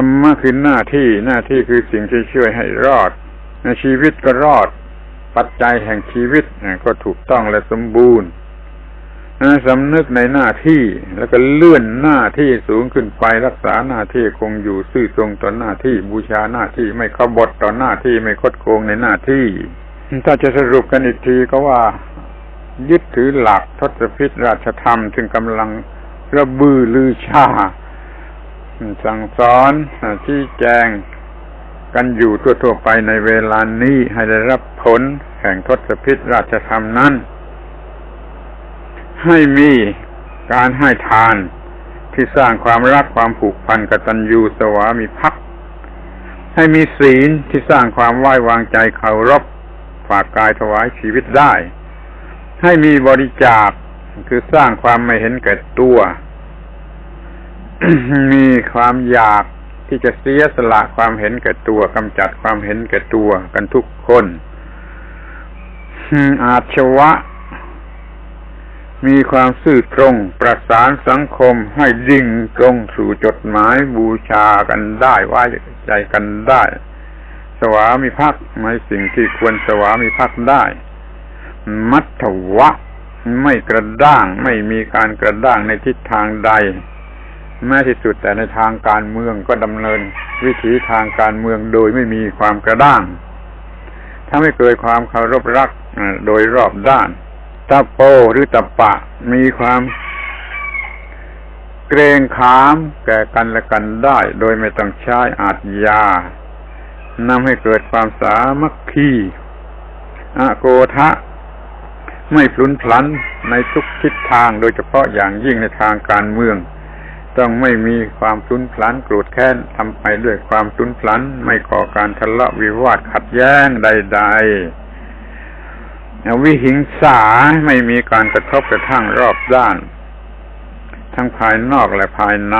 รรมะคือหน้าที่หน้าที่คือสิ่งที่ช่วยให้รอดในชีวิตก็รอด ปัจจัยแห่งชีวิตก็ถูกต้องและสมบูรณ์สำนึกในหน้าที่แล้วก็เลื่อนหน้าที่สูงขึ้นไปรักษาหน้าที่คงอยู่ซื่อตรงต่อหน้าที่บูชาหน้าที่ไม่ขบฏต่อหน้าที่ไม่คดโกงในหน้าที่ ถ้าจะสรุปกันอีกทีก็ว่า ยึดถือหลักทศพิษราชธรรม ถึงกำลังระบือลือชา สั่งสอนชี้แจงกันอยู่ทั่วๆไปในเวลานี้ให้ได้รับผลแห่งทศพิษราชธรรมนั้น ให้มีการให้ทานที่สร้างความรักความผูกพันกตัญญูสวามีภักดิ์ให้มีศีลที่สร้างความไหว้วางใจเคารพฝากกายถวายชีวิตได้ ให้มีบริจาคคือสร้างความไม่เห็นแก่ตัว มีความอยากที่จะเสียสละความเห็นแก่ตัวกำจัดความเห็นแก่ตัวกันทุกคนอาชวะ มีความซื่อตรงประสานสังคมให้ดิ่งตรงสู่จดหมายบูชากันได้ไว้ใจกันได้ สวามีพักในสิ่งที่ควรสวามีพักได้ มัทวะ ไม่กระด้างไม่มีการกระด้างในทิศทางใด แม้ที่สุดแต่ในทางการเมืองก็ดำเนิน วิถีทางการเมืองโดยไม่มีความกระด้างถ้าไม่เกิดความเคารพรักโดยรอบด้านตาโปหรือตาปะมีความเกรงขามแก่กันและกันได้ โดยไม่ต้องใช้อาจยานำให้เกิดความสามัคคีอโกทะ ไม่พลุนพลันในทุกทิศทางโดยเฉพาะอย่างยิ่งในทางการเมือง ต้องไม่มีความทุนพลันโกรธแค้นทำไปด้วยความทุนพลันไม่ก่อการทะเลาะวิวาทขัดแย้งใด ๆ วิหิงสาไม่มีการกระทบกระทั่งรอบด้าน ทั้งภายนอกและภายใน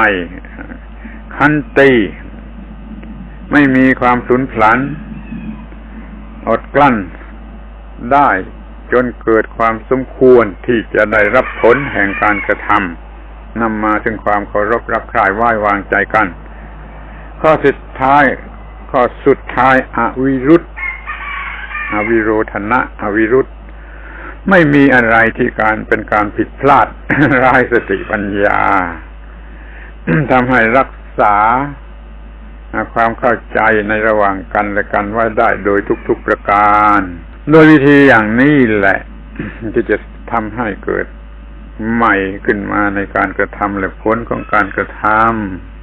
คันตีไม่มีความทุนพลัน อดกลั้นได้จนเกิดความสมควรที่จะได้รับผลแห่งการกระทำ นำมาถึงความเคารพรักใคร่ไหว้วางใจกัน ข้อสุดท้าย ข้อสุดท้าย อวิรุธอวิโรธนะ อวิรุธไม่มีอะไรที่การเป็นการผิดพลาดร้ายสติปัญญาทำให้รักษาความเข้าใจในระหว่างกันและกันไว้ได้โดยทุกๆประการ โดยวิธีอย่างนี้แหละ ที่จะทำให้เกิด ใหม่ขึ้นมาในการกระทำและผลของการกระทำ